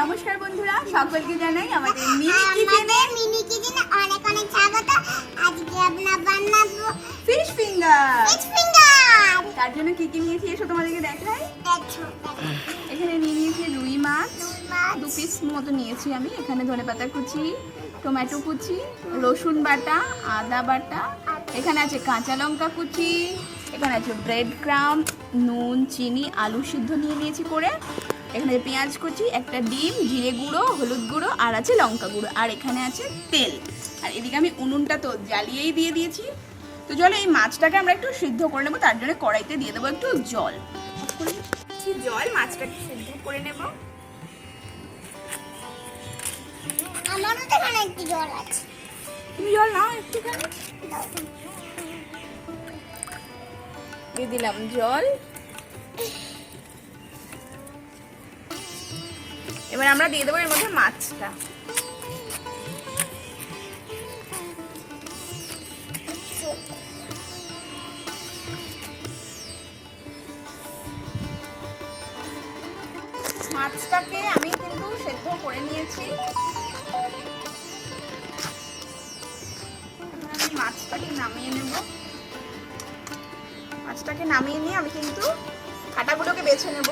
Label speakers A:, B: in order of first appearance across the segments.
A: নমস্কার বন্ধুরা সকলকে জানাই আমাদের মিনি কিচেনে
B: মিনি কিচেনে অনেক অনেক স্বাগত। আজকে আমরা বানাবো
A: ফিশ ফিঙ্গার
B: ফিশ ফিঙ্গার
A: তার জন্য কি কি নিয়েছি এসো তোমাদেরকে দেখাই।
B: দেখো
A: এখানে নিয়ে নিয়েছি রুই মাছ। দু পিস মতো নিয়েছি আমি। এখানে ধনে পাতা কুচি টমেটো কুচি রসুন বাটা আদা বাটা। এখানে আছে কাঁচা লঙ্কা কুচি। এখানে আছে ব্রেড ক্রাম নুন চিনি আলু সিদ্ধ নিয়ে নিয়েছি করে। এখানে পেঁয়াজ কুচি একটা ডিম জিরে গুঁড়ো হলুদ গুঁড়ো আর আছে লঙ্কা গুঁড়ো আর এখানে আছে তেল। আর এদিকে আমি উনুনটা তো জ্বালিয়েই দিয়ে দিয়েছি। তো চলো এই মাছটাকে আমরা একটু সিদ্ধ করে নেব তার জন্য কড়াইতে দিয়ে দেবো একটু জল। জল মাছটাকে সিদ্ধ করে নেব।
B: আমারও তো এখানে একটু জল আছে।
A: তুমি জল নাও একটুখানি। দিয়ে দিলাম জল। এবার আমরা দিয়ে দেবো এর মধ্যে মাছটা। মাছটাকে আমি কিন্তু সেদ্ধ করে নিয়েছি। মাছটাকে নামিয়ে নেব। মাছটাকে নামিয়ে নিয়ে আমি কিন্তু কাটাগুলোকে বেছে নেব।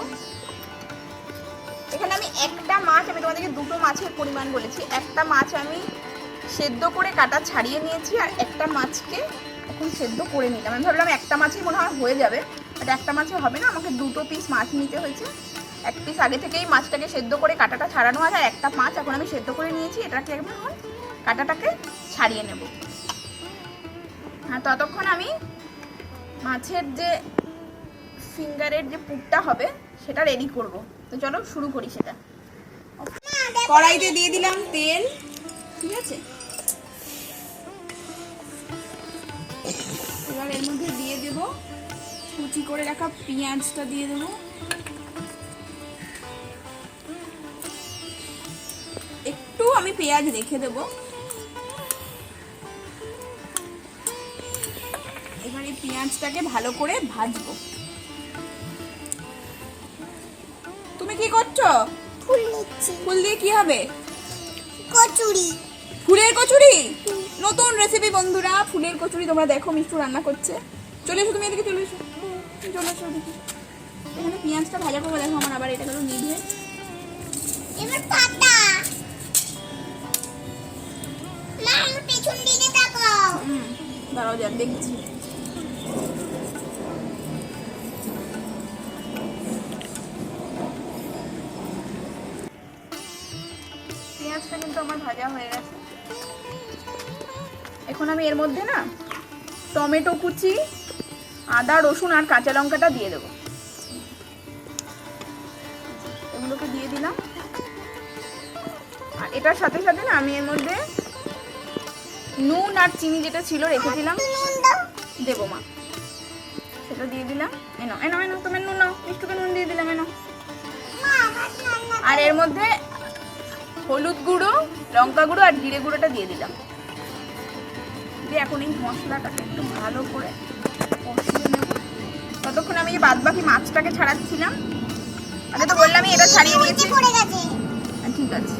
A: একটা মাছ, আমি তোমাদেরকে দুটো মাছের পরিমাণ বলেছি। একটা মাছ আমি সেদ্ধ করে কাটা ছাড়িয়ে নিয়েছি আর একটা মাছকে এখন সেদ্ধ করে নিলাম। আমি ভাবলাম একটা মাছই মনে হয় হয়ে যাবে বাট একটা মাছে হবে না। আমাকে দুটো পিস মাছ নিতে হয়েছে। এক পিস আগে থেকেই মাছটাকে সেদ্ধ করে কাটাটা ছাড়ানো আছে আর একটা মাছ এখন আমি সেদ্ধ করে নিয়েছি। এটাকে এখন কাটাটাকে ছাড়িয়ে নেব। আর ততক্ষণ আমি মাছের যে ফিঙ্গারের যে পুরটা হবে সেটা রেডি করব। তো চলো শুরু করি সেটা। কড়াইতে দিয়ে দিলাম তেল। ঠিক আছে? এবার এর মধ্যে দিয়ে দেব কুচি করে রাখা পেঁয়াজটা দিয়ে দেবো। একটু আমি পেঁয়াজ রেখে দেবো। এবার এই পেঁয়াজটাকে ভালো করে ভাজবো। কি করছ?
B: ফুল নিচ্ছি।
A: ফুল দিয়ে কি হবে?
B: কচুরি।
A: ফুলের কচুরি? নতুন রেসিপি বন্ধুরা ফুলের কচুরি তোমরা দেখো মিষ্টু রান্না করছে। চলে এসো তুমি এদিকে চলে এসো। চলে এসো এদিকে এখানে পেঁয়াজটা ভাজা করব দেখো আমার আবার এটা হলো নিভে
B: এবার পাতা। মা আমার পেছন দিকে তাকাও।
A: দাঁড়াও যা দেখছি। আমি এর মধ্যে না টমেটো কুচি, আদা, রসুন আর কাঁচা লঙ্কাটা দিয়ে দেবো। এগুলোকে দিয়ে দিলাম। আর এটার সাথে সাথে না আমি এর মধ্যে নুন আর চিনি যেটা ছিল রেখেছিলাম দেবো মা। সেটা দিয়ে দিলাম। এনো এনো এনো তুমি নুন নাও, মিষ্টুকে নুন দিয়ে দিলাম এনো আর এর মধ্যে হলুদ গুঁড়ো, লঙ্কা গুঁড়ো আর জিরে গুঁড়োটা দিয়ে দিলাম। দিয়ে এখন এই মশলাটাকে একটু ভালো করে কষিয়ে নেব। ততক্ষণ আমি যে বাদ বাকি মাছটাকে ছাড়াচ্ছিলাম। আমি তো বললামই এটা ছাড়িয়ে দিয়েছি ঠিক আছে।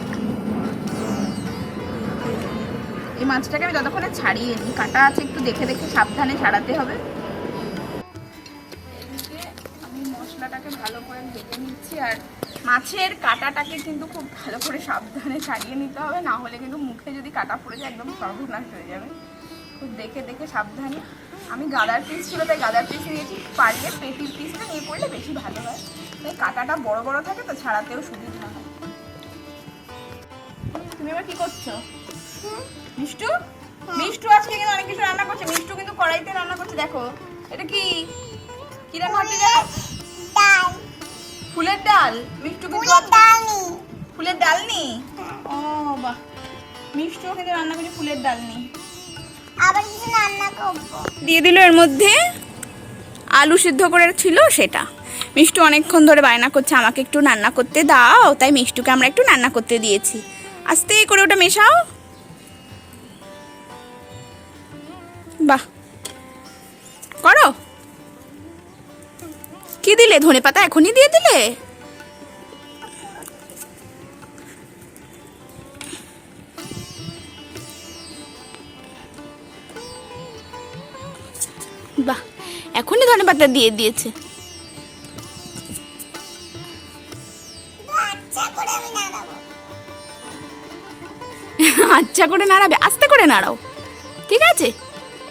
A: এই মাছটাকে আমি ততক্ষণে ছাড়িয়ে নিই। কাটা আছে একটু দেখে দেখে সাবধানে ছাড়াতে হবে। আমি মশলাটাকে ভালো করে ভেজে নিচ্ছি আর মাছের কাটাটাকে কিন্তু খুব ভালো করে সাবধানে ছাড়িয়ে নিতে হবে। না হলে কিন্তু মুখে যদি কাটা পড়ে যায় একদম সর্বনাশ হয়ে যাবে। খুব দেখে দেখে সাবধানে। আমি গাদার পিস ছিল তাই গাদার পিস নিয়েছি পারলে পেটির পিসটা নিয়ে পড়লে বেশি ভালো হয়। তাই কাটাটা বড় বড় থাকে তো ছাড়াতেও সুবিধা হয়। তুমি এবার কি করছ? মিষ্টু? মিষ্টু আজকে কিন্তু অনেক কিছু রান্না করছে। মিষ্টু কিন্তু কড়াইতে রান্না করছে দেখো। এটা কি? কি রান্না হচ্ছে দেখো
B: ডাল।
A: ফুলের ডাল। মিষ্টু কিন্তু
B: ডাল নেই
A: ফুলের ডাল নি ও বাহ। মিষ্টু কিন্তু রান্না করছে ফুলের ডাল নি দিয়ে দিল এর মধ্যে আলু সিদ্ধ করে ছিল সেটা। মিষ্টু অনেকক্ষণ ধরে বায়না করছে, আমাকে একটু রান্না করতে দাও। তাই মিষ্টুকে আমরা একটু রান্না করতে দিয়েছি। আস্তে করে ওটা মেশাও। বাহ! করো। কি দিলে? ধনে পাতা এখনই দিয়ে দিলে? বাহ এখনই ধনে পাতা দিয়ে দিয়েছে।
B: আচ্ছা করে আমি নাড়াবো।
A: আচ্ছা করে নাড়াবে আস্তে করে নাড়াও। ঠিক আছে?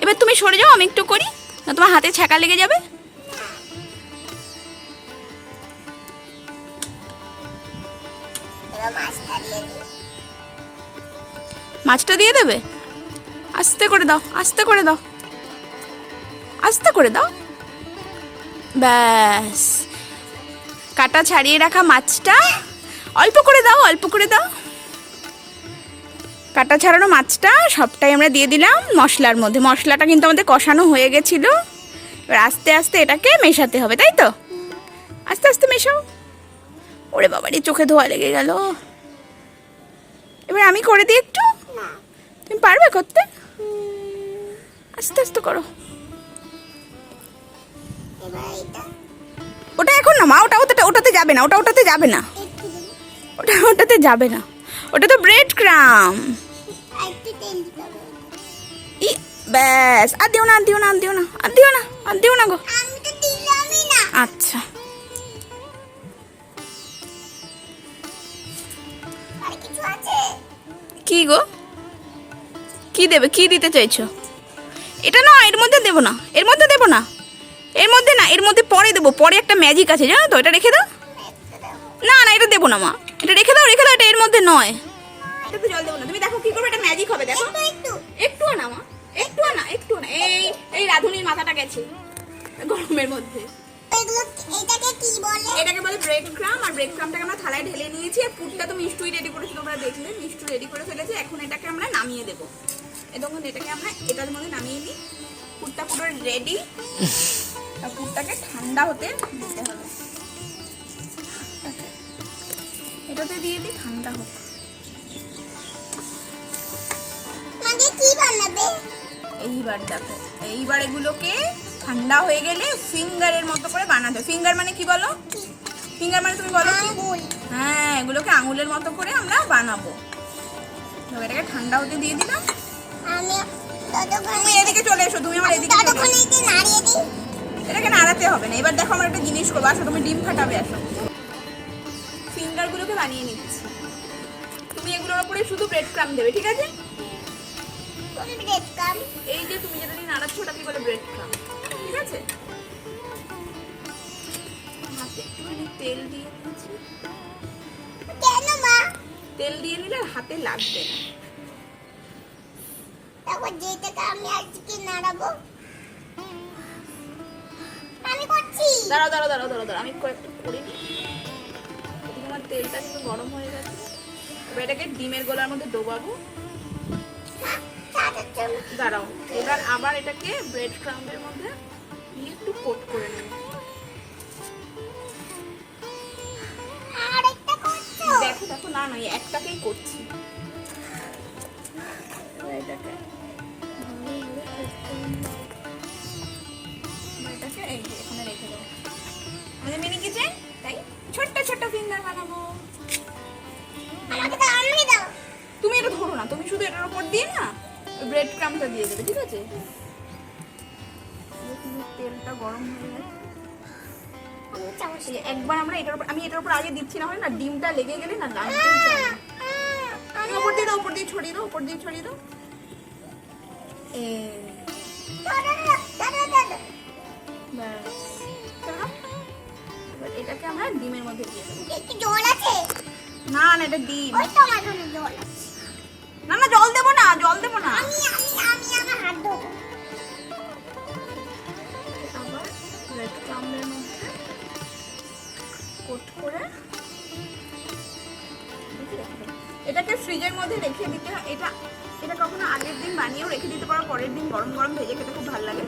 A: এবার তুমি সরে যাও আমি একটু করি না তোমার হাতে ছ্যাঁকা লেগে যাবে।
B: মাছটা দিয়ে
A: দেবে? আস্তে করে দাও আস্তে করে দাও। আস্তে করে দাও। ব্যাস। কাটা ছাড়িয়ে রাখা মাছটা। অল্প করে দাও, অল্প করে দাও। কাটা ছাড়ানো মাছটা সবটাই আমরা দিয়ে দিলাম মশলার মধ্যে। মশলাটা কিন্তু আমাদের কষানো হয়ে গেছিল। এবার আস্তে আস্তে এটাকে মেশাতে হবে, তাই তো? আস্তে আস্তে মেশাও। ওরে বাবারে চোখে ধোয়া লেগে গেল। এবার আমি করে দিই একটু। তুমি পারবে করতে? আস্তে আস্তে করো। ওটা এখন না, মা, ওটা ওটাতে ওটাতে যাবে না, ওটা ওটাতে যাবে না। ওটা ওটাতে যাবে না। ওটা তো ব্রেড ক্রাম ব্যাস, আর দিও না, আর দিও না, আর দিও না, আর দিও না, আর দিও না গো। আচ্ছা। কি গো? কি দেবে? কি দিতে চাইছো? এটা না, এর মধ্যে দেবো না, এর মধ্যে দেবো না। এর মধ্যে পরে দেবো পরে একটা ম্যাজিক আছে জানো তো? এটা রেখে দাও। না না এটা দেবো না মা। এটা রেখে দাও রেখে দাও এটা এর মধ্যে নয়। এটাতে জল দেবো না। তুমি দেখো কি করবে এটা ম্যাজিক হবে দেখো।
B: একটু একটু।
A: না মা। একটু না একটু না। এই এই রাধুনির মাথাটা গেছে গরমের মধ্যে।
B: এটাকে কি বলে?
A: এটাকে বলে ব্রেড ক্রাম আর ব্রেড ক্রামটাকে আমরা থালায় ঢেলে নিয়েছি। আর তো মিষ্টুই রেডি করেছি তোমরা দেখলে। মিষ্টু রেডি করে ফেলেছে। এখন এটাকে আমরা নামিয়ে দেবো। তখন এটাকে আমরা এটার মধ্যে নামিয়ে নিই। পুরটা পুরো রেডি পুরটাকে ঠান্ডা হতে দিতে হবে। এটাতে দিয়ে দিই ঠান্ডা হোক
B: মানে
A: এইবার দেখো এইবার এগুলোকে ঠান্ডা হয়ে গেলে ফিঙ্গারের মতো করে বানাতে। ফিঙ্গার মানে কি বলো? ফিঙ্গার মানে তুমি বলো হ্যাঁ এগুলোকে আঙুলের মতো করে আমরা বানাবো। এটাকে ঠান্ডা হতে দিয়ে দিলাম। তুমি এদিকে চলে এসো তুমি আমার এদিকে
B: নাড়িয়ে দিই।
A: এটাকে নাড়াতে হবে না। এবার দেখো আমরা একটা জিনিস করব। আসো তুমি ডিম ফাটাবে আসো। ফিঙ্গারগুলোকে বানিয়ে নিচ্ছি। তুমি এগুলোর উপরে শুধু ব্রেড ক্রাম দেবে ঠিক আছে?
B: ব্রেড কাম
A: এই যে তুমি যেটা নিয়ে নাড়াচ্ছ ওটাকে বলে ব্রেড ক্রাম ঠিক আছে? হাতে একটুখানি তেল দিয়ে
B: কেন মা?
A: তেল দিয়ে নিলে আর হাতে লাগবে না।
B: তারপর যেটাকে আমি আজকে নাড়াবো
A: দাঁড়াও দাঁড়াও দাঁড়াও দাঁড়াও দাঁড়াও আমি কয়েকটা করে। নিই আমার তেলটা কিন্তু গরম হয়ে গেছে। এবার এটাকে ডিমের গোলার মধ্যে ডোবাবো। দাঁড়াও এবার আবার এটাকে ব্রেড ক্রাম্বের মধ্যে দিয়ে একটু কোট করে নেব। দেখো দেখো না না একটাকেই করছি। এটাকে
B: চামচ
A: একবার আমরা এটার উপর আমি এটার উপর আগে দিচ্ছি না হয় না ডিমটা লেগে গেলে না লাল
B: আমি
A: উপর দিয়ে উপর দিয়ে ছড়িয়ে দাও উপর দিয়ে ছড়িয়ে দাও। এটাকে আমরা ডিমের মধ্যে দিয়ে দেবো।
B: জল আছে?
A: না না এটা ডিম।
B: ওই তো আমার জল আছে।
A: না না জল দেবো না জল দেবো না।
B: আমি আমি আমি আমার হাত ধোবো।
A: ফ্রিজের মধ্যে রেখে দিতে হয়। এটা এটা কখনো আগের দিন বানিয়েও রেখে দিতে পারো পরের দিন গরম গরম ভেজে খেতে খুব ভালো লাগে।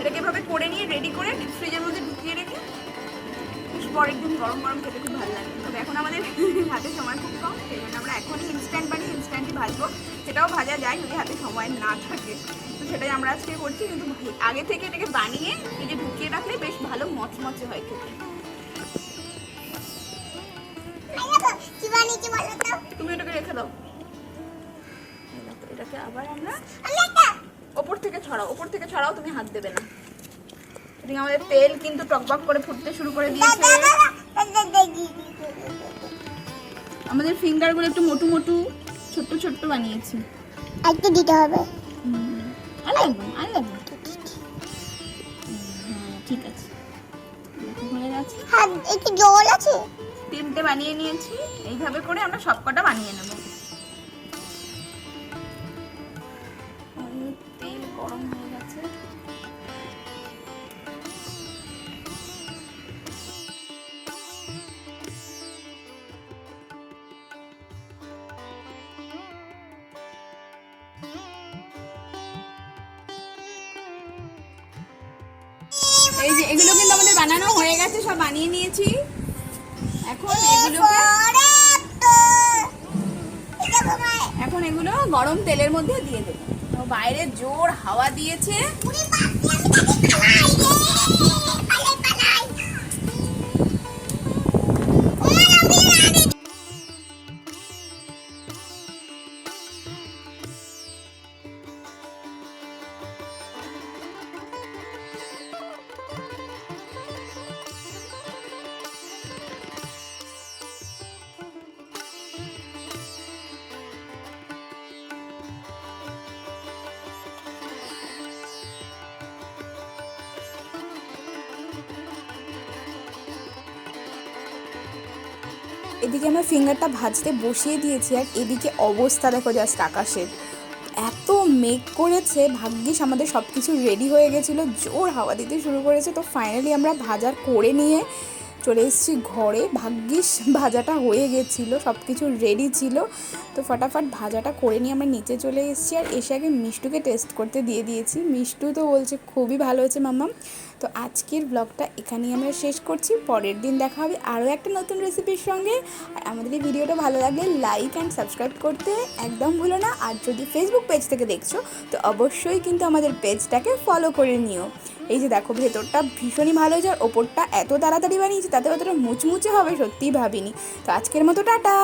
A: এটাকে এভাবে করে নিয়ে রেডি করে ফ্রিজের মধ্যে ঢুকিয়ে রেখে পরের দিন গরম গরম খেতে খুব ভালো লাগে। তবে এখন আমাদের হাতে সময় খুব কম সেই জন্য আমরা এখনই ইনস্ট্যান্ট বানিয়ে ইনস্ট্যান্টই ভাজবো। সেটাও ভাজা যায় যদি হাতে সময় না থাকে। তো সেটাই আমরা আজকে করছি কিন্তু আগে থেকে এটাকে বানিয়ে এই যে ঢুকিয়ে রাখলে বেশ ভালো মচমচে হয় খেতে। তুমি এটাকে রেখে দাও। এটাকে আবার আমরা ওপর থেকে ছড়াও ওপর থেকে ছড়াও তুমি হাত দেবে না। এদিকে আমাদের তেল কিন্তু টকবক করে ফুটতে শুরু করে দিয়েছে। আমাদের ফিঙ্গারগুলো একটু মোটু মোটু ছোট্ট ছোট্ট বানিয়েছি।
B: একটু দিতে হবে।
A: আর লাগবে আর লাগবে হ্যাঁ ঠিক আছে। হয়ে গেছে।
B: একটু জল আছে?
A: তিনটে বানিয়ে নিয়েছি। এইভাবে করে আমরা সবকটা বানিয়ে নেব। গরম হয়ে গেছে। এই যে এগুলো কিন্তু আমাদের বানানো হয়ে গেছে সব বানিয়ে নিয়েছি। এখন এগুলোকে এখন এগুলো গরম তেলের মধ্যে দিয়ে দেবো। বাইরে জোর হাওয়া দিয়েছে। এদিকে আমার ফিঙ্গারটা ভাজতে বসিয়ে দিয়েছি আর এদিকে অবস্থা দেখো জাস্ট আকাশের। এত মেক করেছে, ভাগ্যিস আমাদের সব কিছু রেডি হয়ে গেছিল, জোর হাওয়া দিতে শুরু করেছে। তো ফাইনালি আমরা ভাজার করে নিয়ে চলে এসেছি ঘরে। ভাগ্যিস ভাজাটা হয়ে গেছিল সব কিছু রেডি ছিল। তো ফটাফট ভাজাটা করে নিয়ে আমরা নিচে চলে এসেছি আর এসে আগে মিষ্টুকে টেস্ট করতে দিয়ে দিয়েছি। মিষ্টু তো বলছে, খুবই ভালো হয়েছে মাম্মাম। তো আজকের ব্লগটা এখানেই আমরা শেষ করছি। পরের দিন দেখা হবে আরও একটা নতুন রেসিপির সঙ্গে। আর আমাদের এই ভিডিওটা ভালো লাগলে লাইক অ্যান্ড সাবস্ক্রাইব করতে একদম ভুলো না। আর যদি ফেসবুক পেজ থেকে দেখছ, তো অবশ্যই কিন্তু আমাদের পেজটাকে ফলো করে নিও। এই যে দেখো, ভেতরটা ভীষণই ভালো হয়েছে আর ওপরটা এত তাড়াতাড়ি বানিয়েছি, তাতে অতটা মুচমুচে হবে সত্যিই ভাবিনি। তো আজকের মতো টাটা।